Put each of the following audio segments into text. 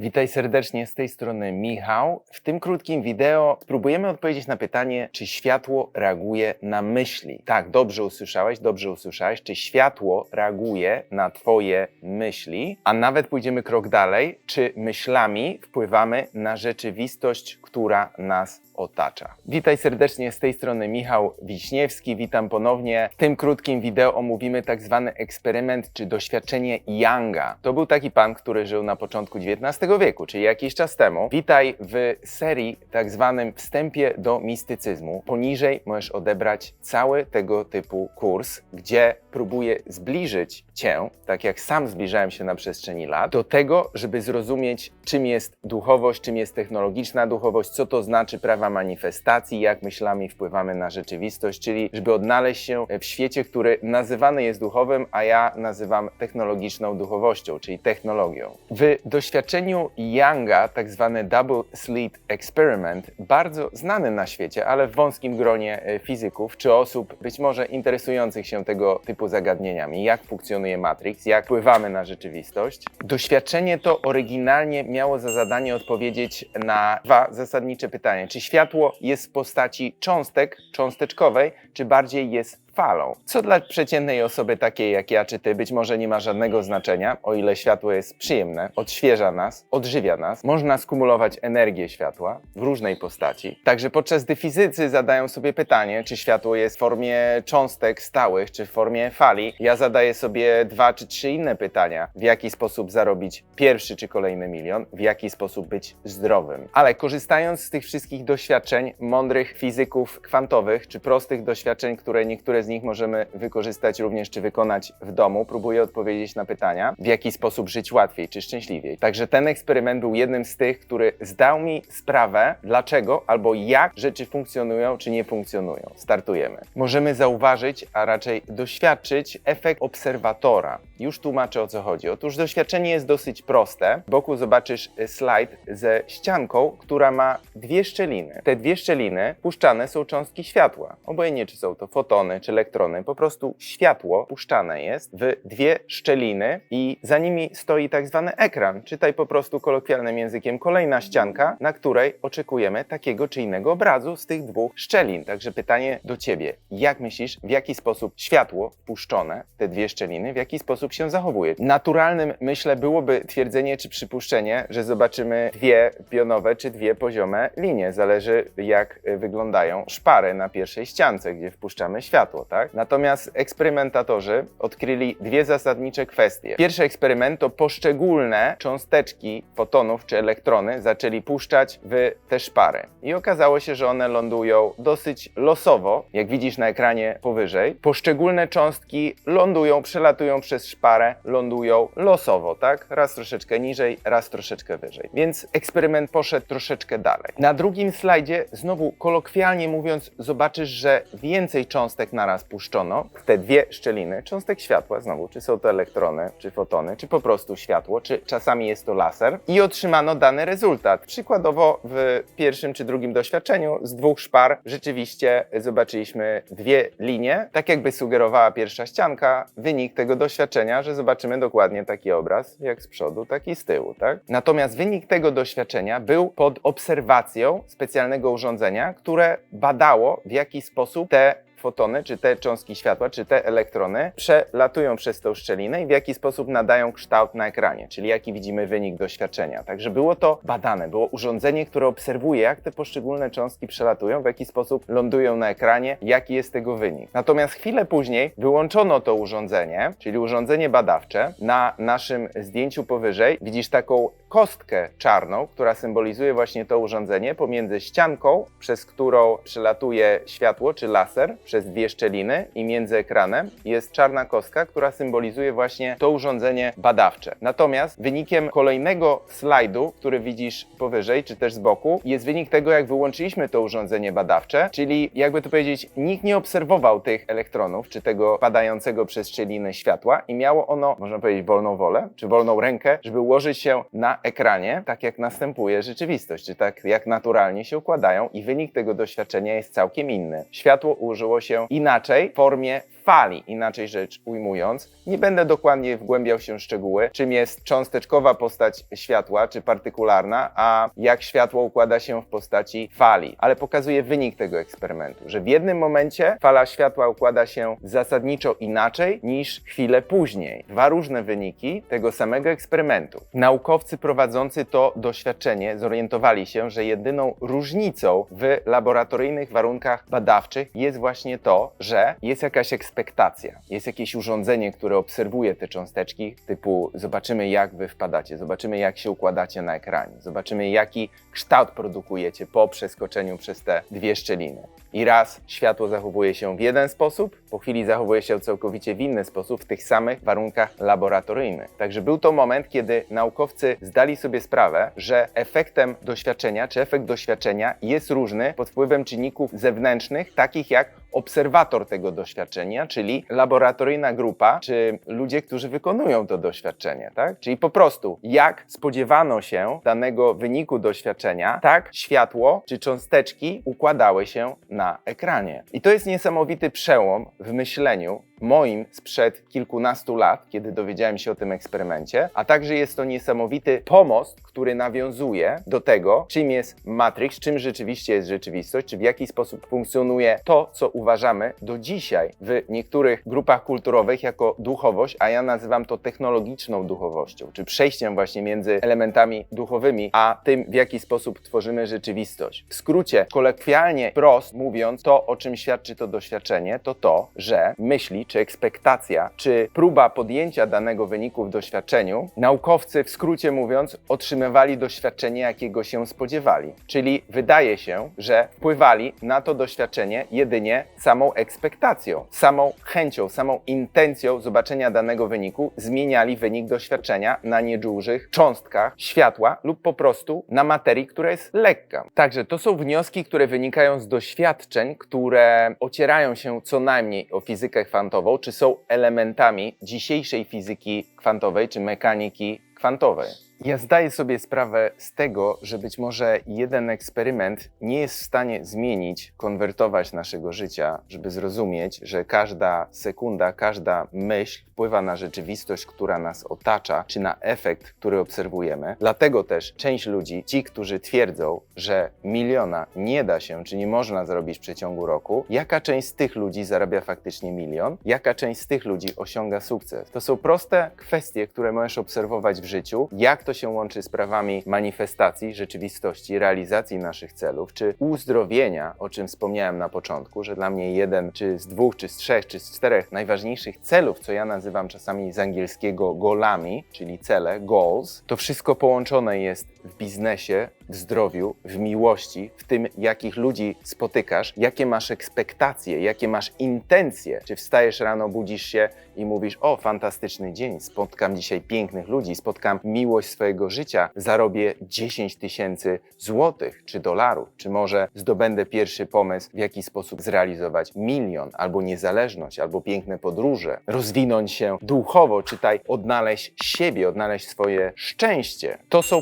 Witaj serdecznie z tej strony Michał. W tym krótkim wideo spróbujemy odpowiedzieć na pytanie, czy światło reaguje na myśli. Tak, dobrze usłyszałeś, dobrze usłyszałeś, czy światło reaguje na Twoje myśli, a nawet pójdziemy krok dalej, czy myślami wpływamy na rzeczywistość, która nas otacza. Witaj serdecznie z tej strony Michał Wiśniewski. Witam ponownie. W tym krótkim wideo omówimy tak zwany eksperyment czy doświadczenie Younga. To był taki pan, który żył na początku XIX wieku, czyli jakiś czas temu. Witaj w serii tak zwanym wstępie do mistycyzmu. Poniżej możesz odebrać cały tego typu kurs, gdzie próbuję zbliżyć cię, tak jak sam zbliżałem się na przestrzeni lat, do tego, żeby zrozumieć, czym jest duchowość, czym jest technologiczna duchowość, co to znaczy prawa manifestacji, jak myślami wpływamy na rzeczywistość, czyli żeby odnaleźć się w świecie, który nazywany jest duchowym, a ja nazywam technologiczną duchowością, czyli technologią. W doświadczeniu Younga, tak zwany Double Slit Experiment, bardzo znany na świecie, ale w wąskim gronie e, fizyków czy osób być może interesujących się tego typu zagadnieniami, jak funkcjonuje Matrix, jak wpływamy na rzeczywistość. Doświadczenie to oryginalnie miało za zadanie odpowiedzieć na dwa zasadnicze pytania. Czy światło jest w postaci cząstek, cząsteczkowej, czy bardziej jest falą. Co dla przeciętnej osoby takiej jak ja czy ty być może nie ma żadnego znaczenia, o ile światło jest przyjemne, odświeża nas, odżywia nas. Można skumulować energię światła w różnej postaci. Także podczas gdy fizycy zadają sobie pytanie, czy światło jest w formie cząstek stałych, czy w formie fali, ja zadaję sobie dwa czy trzy inne pytania. W jaki sposób zarobić pierwszy czy kolejny milion, w jaki sposób być zdrowym. Ale korzystając z tych wszystkich doświadczeń mądrych fizyków kwantowych, czy prostych doświadczeń, które niektóre z nich możemy wykorzystać również czy wykonać w domu, próbuję odpowiedzieć na pytania, w jaki sposób żyć łatwiej czy szczęśliwiej. Także ten eksperyment był jednym z tych, który zdał mi sprawę, dlaczego albo jak rzeczy funkcjonują czy nie funkcjonują. Startujemy. Możemy zauważyć, a raczej doświadczyć efekt obserwatora. Już tłumaczę o co chodzi. Otóż doświadczenie jest dosyć proste. W boku zobaczysz slajd ze ścianką, która ma dwie szczeliny. Te dwie szczeliny puszczane są cząstki światła. Obojętnie czy są to fotony czy elektrony, po prostu światło puszczane jest w dwie szczeliny i za nimi stoi tak zwany ekran. Czytaj po prostu kolokwialnym językiem kolejna ścianka, na której oczekujemy takiego czy innego obrazu z tych dwóch szczelin. Także pytanie do ciebie, jak myślisz, w jaki sposób światło puszczone te dwie szczeliny, w jaki sposób się zachowuje? Naturalnym, myślę, byłoby twierdzenie czy przypuszczenie, że zobaczymy dwie pionowe czy dwie poziome linie. Zależy jak wyglądają szpary na pierwszej ściance, gdzie wpuszczamy światło, tak? Natomiast eksperymentatorzy odkryli dwie zasadnicze kwestie. Pierwszy eksperyment to poszczególne cząsteczki fotonów czy elektrony zaczęli puszczać w te szpary. I okazało się, że one lądują dosyć losowo, jak widzisz na ekranie powyżej. Poszczególne cząstki lądują, przelatują przez szparę, lądują losowo, tak? Raz troszeczkę niżej, raz troszeczkę wyżej. Więc eksperyment poszedł troszeczkę dalej. Na drugim slajdzie, znowu kolokwialnie mówiąc, zobaczysz, że więcej cząstek naraz puszczono w te dwie szczeliny, cząstek światła znowu, czy są to elektrony, czy fotony, czy po prostu światło, czy czasami jest to laser i otrzymano dany rezultat. Przykładowo w pierwszym czy drugim doświadczeniu z dwóch szpar rzeczywiście zobaczyliśmy dwie linie, tak jakby sugerowała pierwsza ścianka, wynik tego doświadczenia, że zobaczymy dokładnie taki obraz, jak z przodu, tak i z tyłu, tak? Natomiast wynik tego doświadczenia był pod obserwacją specjalnego urządzenia, które badało w jaki sposób te fotony, czy te cząstki światła, czy te elektrony przelatują przez tą szczelinę i w jaki sposób nadają kształt na ekranie, czyli jaki widzimy wynik doświadczenia. Także było to badane, było urządzenie, które obserwuje, jak te poszczególne cząstki przelatują, w jaki sposób lądują na ekranie, jaki jest tego wynik. Natomiast chwilę później wyłączono to urządzenie, czyli urządzenie badawcze. Na naszym zdjęciu powyżej widzisz taką kostkę czarną, która symbolizuje właśnie to urządzenie pomiędzy ścianką, przez którą przelatuje światło czy laser, przez dwie szczeliny i między ekranem jest czarna kostka, która symbolizuje właśnie to urządzenie badawcze. Natomiast wynikiem kolejnego slajdu, który widzisz powyżej, czy też z boku, jest wynik tego, jak wyłączyliśmy to urządzenie badawcze, czyli jakby to powiedzieć, nikt nie obserwował tych elektronów, czy tego padającego przez szczeliny światła i miało ono, można powiedzieć, wolną wolę, czy wolną rękę, żeby ułożyć się na ekranie, tak jak następuje rzeczywistość, czy tak jak naturalnie się układają i wynik tego doświadczenia jest całkiem inny. Światło ułożyło się inaczej w formie fali, inaczej rzecz ujmując. Nie będę dokładnie wgłębiał się w szczegóły, czym jest cząsteczkowa postać światła, czy partykularna, a jak światło układa się w postaci fali. Ale pokazuję wynik tego eksperymentu, że w jednym momencie fala światła układa się zasadniczo inaczej niż chwilę później. Dwa różne wyniki tego samego eksperymentu. Naukowcy prowadzący to doświadczenie zorientowali się, że jedyną różnicą w laboratoryjnych warunkach badawczych jest właśnie to, że jest jakaś jest jakieś urządzenie, które obserwuje te cząsteczki, typu zobaczymy jak wy wpadacie, zobaczymy jak się układacie na ekranie, zobaczymy jaki kształt produkujecie po przeskoczeniu przez te dwie szczeliny. I raz światło zachowuje się w jeden sposób, po chwili zachowuje się całkowicie w inny sposób w tych samych warunkach laboratoryjnych. Także był to moment, kiedy naukowcy zdali sobie sprawę, że efektem doświadczenia, czy efekt doświadczenia jest różny pod wpływem czynników zewnętrznych, takich jak obserwator tego doświadczenia, czyli laboratoryjna grupa, czy ludzie, którzy wykonują to doświadczenie, tak? Czyli po prostu jak spodziewano się danego wyniku doświadczenia, tak światło czy cząsteczki układały się na ekranie. I to jest niesamowity przełom w myśleniu moim sprzed kilkunastu lat, kiedy dowiedziałem się o tym eksperymencie, a także jest to niesamowity pomost, który nawiązuje do tego, czym jest Matrix, czym rzeczywiście jest rzeczywistość, czy w jaki sposób funkcjonuje to, co uważamy do dzisiaj w niektórych grupach kulturowych jako duchowość, a ja nazywam to technologiczną duchowością, czy przejściem właśnie między elementami duchowymi, a tym, w jaki sposób tworzymy rzeczywistość. W skrócie, kolokwialnie, prost mówiąc, to, o czym świadczy to doświadczenie, to to, że myśli, czy ekspektacja, czy próba podjęcia danego wyniku w doświadczeniu, naukowcy, w skrócie mówiąc, otrzymywali doświadczenie, jakiego się spodziewali. Czyli wydaje się, że wpływali na to doświadczenie jedynie samą ekspektacją, samą chęcią, samą intencją zobaczenia danego wyniku, zmieniali wynik doświadczenia na niedużych cząstkach światła lub po prostu na materii, która jest lekka. Także to są wnioski, które wynikają z doświadczeń, które ocierają się co najmniej o fizykę kwantową, czy są elementami dzisiejszej fizyki kwantowej czy mekaniki kwantowej. Ja zdaję sobie sprawę z tego, że być może jeden eksperyment nie jest w stanie zmienić, konwertować naszego życia, żeby zrozumieć, że każda sekunda, każda myśl wpływa na rzeczywistość, która nas otacza, czy na efekt, który obserwujemy. Dlatego też część ludzi, ci, którzy twierdzą, że miliona nie da się, czy nie można zrobić w przeciągu roku, jaka część z tych ludzi zarabia faktycznie milion, jaka część z tych ludzi osiąga sukces? To są proste kwestie, które możesz obserwować w życiu, jak to się łączy z prawami manifestacji, rzeczywistości, realizacji naszych celów, czy uzdrowienia, o czym wspomniałem na początku, że dla mnie jeden, czy z dwóch, czy z trzech, czy z czterech najważniejszych celów, co ja nazywam czasami z angielskiego golami, czyli cele, goals, to wszystko połączone jest w biznesie, w zdrowiu, w miłości, w tym, jakich ludzi spotykasz, jakie masz ekspektacje, jakie masz intencje. Czy wstajesz rano, budzisz się i mówisz: O, fantastyczny dzień, spotkam dzisiaj pięknych ludzi, spotkam miłość swojego życia, zarobię 10 tysięcy złotych czy dolarów, czy może zdobędę pierwszy pomysł, w jaki sposób zrealizować milion, albo niezależność, albo piękne podróże, rozwinąć się duchowo, czytaj, odnaleźć siebie, odnaleźć swoje szczęście. To są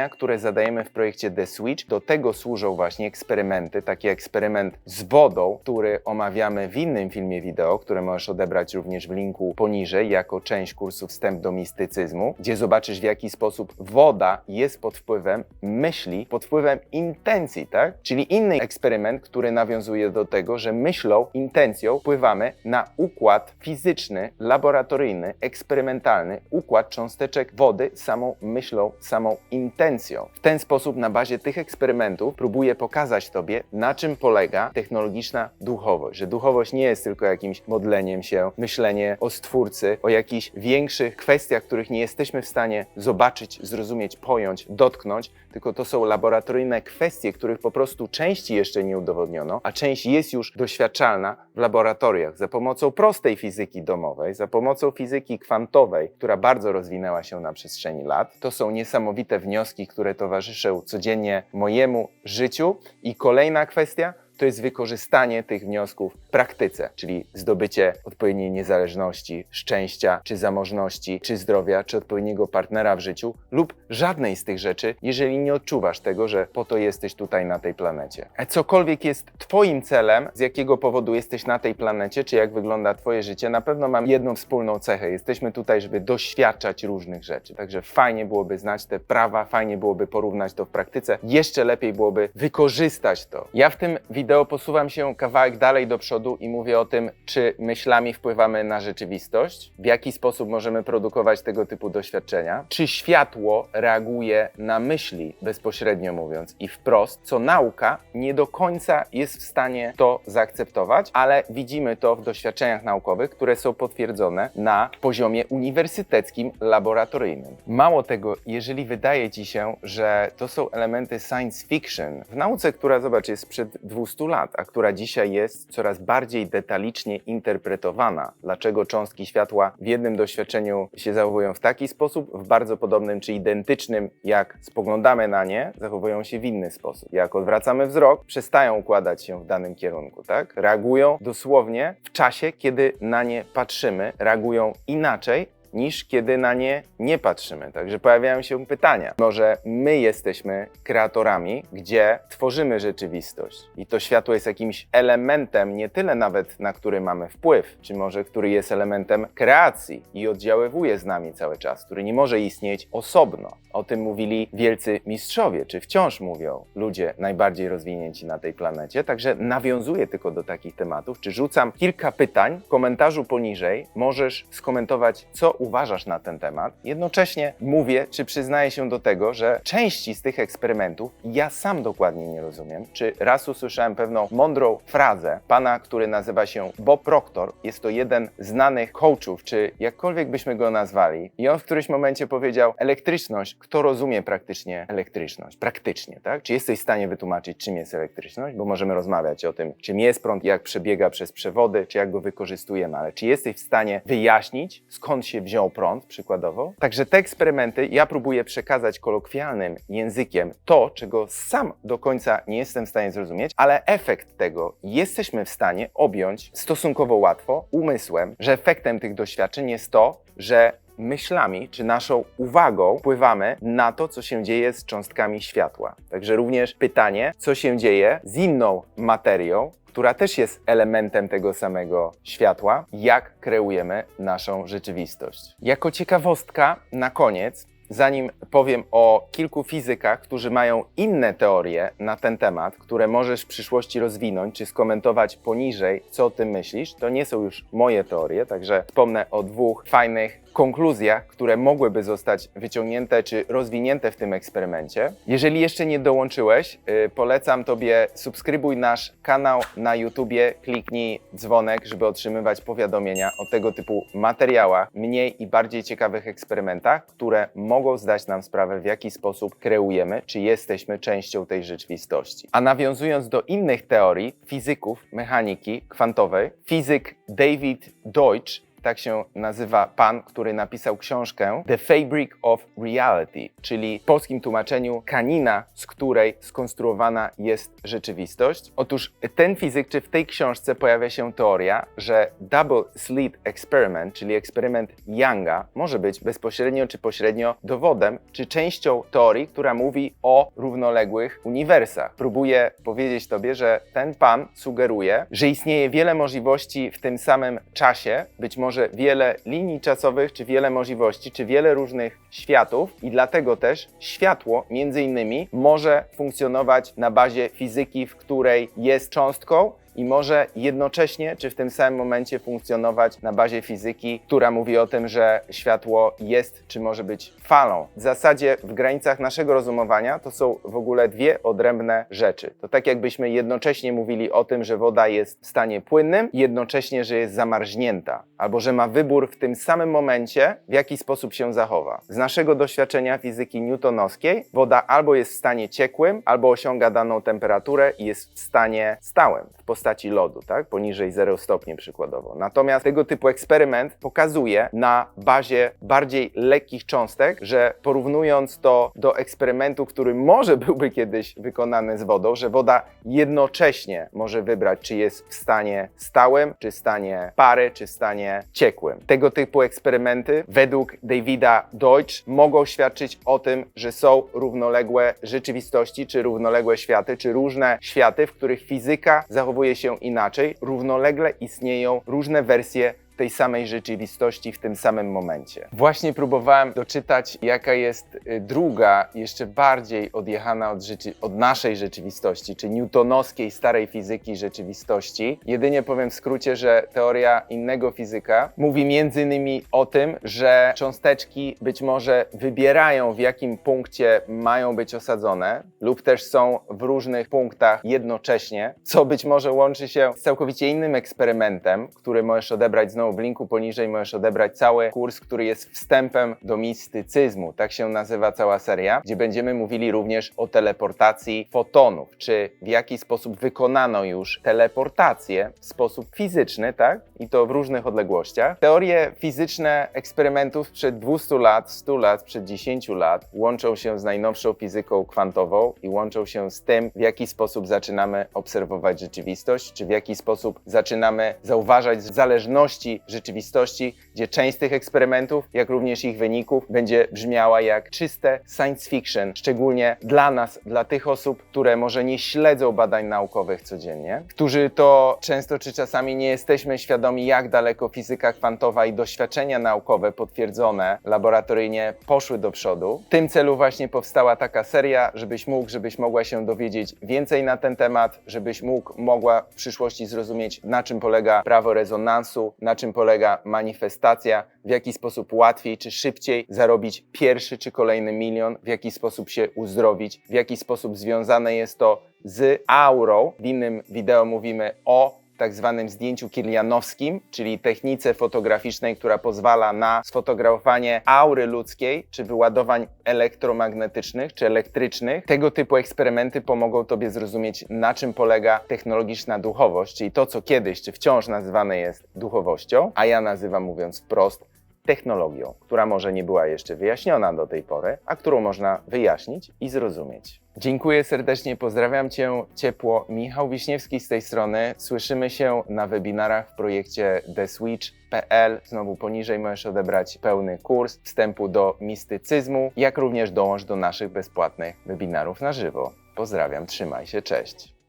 pytania, które zadajemy w projekcie The Switch. Do tego służą właśnie eksperymenty, taki eksperyment z wodą, który omawiamy w innym filmie wideo, które możesz odebrać również w linku poniżej, jako część kursu Wstęp do mistycyzmu, gdzie zobaczysz w jaki sposób woda jest pod wpływem myśli, pod wpływem intencji, tak? Czyli inny eksperyment, który nawiązuje do tego, że myślą, intencją wpływamy na układ fizyczny, laboratoryjny, eksperymentalny, układ cząsteczek wody samą myślą, samą intencją. W ten sposób na bazie tych eksperymentów próbuję pokazać Tobie, na czym polega technologiczna duchowość. Że duchowość nie jest tylko jakimś modleniem się, myślenie o stwórcy, o jakichś większych kwestiach, których nie jesteśmy w stanie zobaczyć, zrozumieć, pojąć, dotknąć, tylko to są laboratoryjne kwestie, których po prostu części jeszcze nie udowodniono, a część jest już doświadczalna w laboratoriach za pomocą prostej fizyki domowej, za pomocą fizyki kwantowej, która bardzo rozwinęła się na przestrzeni lat. To są niesamowite wnioski, które towarzyszą codziennie mojemu życiu. I kolejna kwestia to jest wykorzystanie tych wniosków w praktyce, czyli zdobycie odpowiedniej niezależności, szczęścia, czy zamożności, czy zdrowia, czy odpowiedniego partnera w życiu, lub żadnej z tych rzeczy, jeżeli nie odczuwasz tego, że po to jesteś tutaj na tej planecie. A cokolwiek jest Twoim celem, z jakiego powodu jesteś na tej planecie, czy jak wygląda Twoje życie, na pewno mam jedną wspólną cechę. Jesteśmy tutaj, żeby doświadczać różnych rzeczy. Także fajnie byłoby znać te prawa, fajnie byłoby porównać to w praktyce. Jeszcze lepiej byłoby wykorzystać to. Ja w tym wideo posuwam się kawałek dalej do przodu i mówię o tym, czy myślami wpływamy na rzeczywistość, w jaki sposób możemy produkować tego typu doświadczenia, czy światło reaguje na myśli, bezpośrednio mówiąc, i wprost, co nauka nie do końca jest w stanie to zaakceptować, ale widzimy to w doświadczeniach naukowych, które są potwierdzone na poziomie uniwersyteckim, laboratoryjnym. Mało tego, jeżeli wydaje ci się, że to są elementy science fiction, w nauce, która, zobacz, jest sprzed 200 lat, a która dzisiaj jest coraz bardziej detalicznie interpretowana, dlaczego cząstki światła w jednym doświadczeniu się zachowują w taki sposób, w bardzo podobnym czy identycznym, jak spoglądamy na nie, zachowują się w inny sposób. Jak odwracamy wzrok, przestają układać się w danym kierunku, tak? Reagują dosłownie w czasie, kiedy na nie patrzymy, reagują inaczej niż kiedy na nie nie patrzymy. Także pojawiają się pytania. Może my jesteśmy kreatorami, gdzie tworzymy rzeczywistość i to światło jest jakimś elementem, nie tyle nawet na który mamy wpływ, czy może który jest elementem kreacji i oddziaływuje z nami cały czas, który nie może istnieć osobno. O tym mówili wielcy mistrzowie, czy wciąż mówią ludzie najbardziej rozwinięci na tej planecie. Także nawiązuję tylko do takich tematów, czy rzucam kilka pytań w komentarzu poniżej. Możesz skomentować, co uważasz na ten temat. Jednocześnie mówię, czy przyznaję się do tego, że części z tych eksperymentów ja sam dokładnie nie rozumiem. Czy raz usłyszałem pewną mądrą frazę pana, który nazywa się Bob Proctor. Jest to jeden z znanych coachów, czy jakkolwiek byśmy go nazwali. I on w którymś momencie powiedział: Elektryczność, kto rozumie praktycznie elektryczność? Praktycznie, tak? Czy jesteś w stanie wytłumaczyć, czym jest elektryczność? Bo możemy rozmawiać o tym, czym jest prąd, jak przebiega przez przewody, czy jak go wykorzystujemy, ale czy jesteś w stanie wyjaśnić, skąd się wziął prąd, przykładowo? Także te eksperymenty ja próbuję przekazać kolokwialnym językiem to, czego sam do końca nie jestem w stanie zrozumieć, ale efekt tego jesteśmy w stanie objąć stosunkowo łatwo umysłem, że efektem tych doświadczeń jest to, że myślami czy naszą uwagą wpływamy na to, co się dzieje z cząstkami światła. Także również pytanie, co się dzieje z inną materią, która też jest elementem tego samego światła, jak kreujemy naszą rzeczywistość. Jako ciekawostka na koniec, zanim powiem o kilku fizykach, którzy mają inne teorie na ten temat, które możesz w przyszłości rozwinąć czy skomentować poniżej, co o tym myślisz, to nie są już moje teorie, także wspomnę o dwóch fajnych konkluzjach, które mogłyby zostać wyciągnięte czy rozwinięte w tym eksperymencie. Jeżeli jeszcze nie dołączyłeś, yy, polecam Tobie subskrybuj nasz kanał na YouTubie, kliknij dzwonek, żeby otrzymywać powiadomienia o tego typu materiałach, mniej i bardziej ciekawych eksperymentach, które mogą zdać nam sprawę, w jaki sposób kreujemy, czy jesteśmy częścią tej rzeczywistości. A nawiązując do innych teorii fizyków mechaniki kwantowej, fizyk David Deutsch tak się nazywa pan, który napisał książkę The Fabric of Reality, czyli w polskim tłumaczeniu kanina, z której skonstruowana jest rzeczywistość. Otóż ten fizyk, czy w tej książce pojawia się teoria, że Double Slit Experiment, czyli eksperyment Younga, może być bezpośrednio czy pośrednio dowodem, czy częścią teorii, która mówi o równoległych uniwersach. Próbuję powiedzieć Tobie, że ten pan sugeruje, że istnieje wiele możliwości w tym samym czasie, być może może wiele linii czasowych, czy wiele możliwości, czy wiele różnych światów i dlatego też światło między innymi może funkcjonować na bazie fizyki, w której jest cząstką, i może jednocześnie, czy w tym samym momencie funkcjonować na bazie fizyki, która mówi o tym, że światło jest, czy może być falą. W zasadzie w granicach naszego rozumowania to są w ogóle dwie odrębne rzeczy. To tak jakbyśmy jednocześnie mówili o tym, że woda jest w stanie płynnym, jednocześnie, że jest zamarznięta, albo że ma wybór w tym samym momencie, w jaki sposób się zachowa. Z naszego doświadczenia fizyki newtonowskiej woda albo jest w stanie ciekłym, albo osiąga daną temperaturę i jest w stanie stałym. W postaci lodu, tak? Poniżej 0 stopni przykładowo. Natomiast tego typu eksperyment pokazuje na bazie bardziej lekkich cząstek, że porównując to do eksperymentu, który może byłby kiedyś wykonany z wodą, że woda jednocześnie może wybrać, czy jest w stanie stałym, czy stanie pary, czy stanie ciekłym. Tego typu eksperymenty według Davida Deutsch mogą świadczyć o tym, że są równoległe rzeczywistości, czy równoległe światy, czy różne światy, w których fizyka zachowuje się inaczej. Równolegle istnieją różne wersje tej samej rzeczywistości w tym samym momencie. Właśnie próbowałem doczytać, jaka jest y, druga, jeszcze bardziej odjechana od, rzeczy, od naszej rzeczywistości, czy newtonowskiej starej fizyki rzeczywistości. Jedynie powiem w skrócie, że teoria innego fizyka mówi między innymi o tym, że cząsteczki być może wybierają w jakim punkcie mają być osadzone, lub też są w różnych punktach jednocześnie, co być może łączy się z całkowicie innym eksperymentem, który możesz odebrać znowu w linku poniżej, możesz odebrać cały kurs, który jest wstępem do mistycyzmu. Tak się nazywa cała seria, gdzie będziemy mówili również o teleportacji fotonów, czy w jaki sposób wykonano już teleportację w sposób fizyczny, tak? I to w różnych odległościach. Teorie fizyczne eksperymentów sprzed 200 lat, 100 lat, sprzed 10 lat łączą się z najnowszą fizyką kwantową i łączą się z tym, w jaki sposób zaczynamy obserwować rzeczywistość, czy w jaki sposób zaczynamy zauważać zależności rzeczywistości, gdzie część z tych eksperymentów, jak również ich wyników, będzie brzmiała jak czyste science fiction, szczególnie dla nas, dla tych osób, które może nie śledzą badań naukowych codziennie, którzy to często czy czasami nie jesteśmy świadomi, jak daleko fizyka kwantowa i doświadczenia naukowe potwierdzone laboratoryjnie poszły do przodu. W tym celu właśnie powstała taka seria, żebyś mógł, żebyś mogła się dowiedzieć więcej na ten temat, żebyś mógł, mogła w przyszłości zrozumieć, na czym polega prawo rezonansu, na czym polega manifestacja, w jaki sposób łatwiej czy szybciej zarobić pierwszy czy kolejny milion, w jaki sposób się uzdrowić, w jaki sposób związane jest to z aurą. W innym wideo mówimy o tak zwanym zdjęciu kirlianowskim, czyli technice fotograficznej, która pozwala na sfotografowanie aury ludzkiej, czy wyładowań elektromagnetycznych, czy elektrycznych. Tego typu eksperymenty pomogą Tobie zrozumieć, na czym polega technologiczna duchowość, czyli to, co kiedyś, czy wciąż nazywane jest duchowością, a ja nazywam, mówiąc wprost, technologią, która może nie była jeszcze wyjaśniona do tej pory, a którą można wyjaśnić i zrozumieć. Dziękuję serdecznie, pozdrawiam Cię ciepło. Michał Wiśniewski z tej strony. Słyszymy się na webinarach w projekcie theswitch.pl. Znowu poniżej możesz odebrać pełny kurs wstępu do mistycyzmu, jak również dołącz do naszych bezpłatnych webinarów na żywo. Pozdrawiam, trzymaj się, cześć.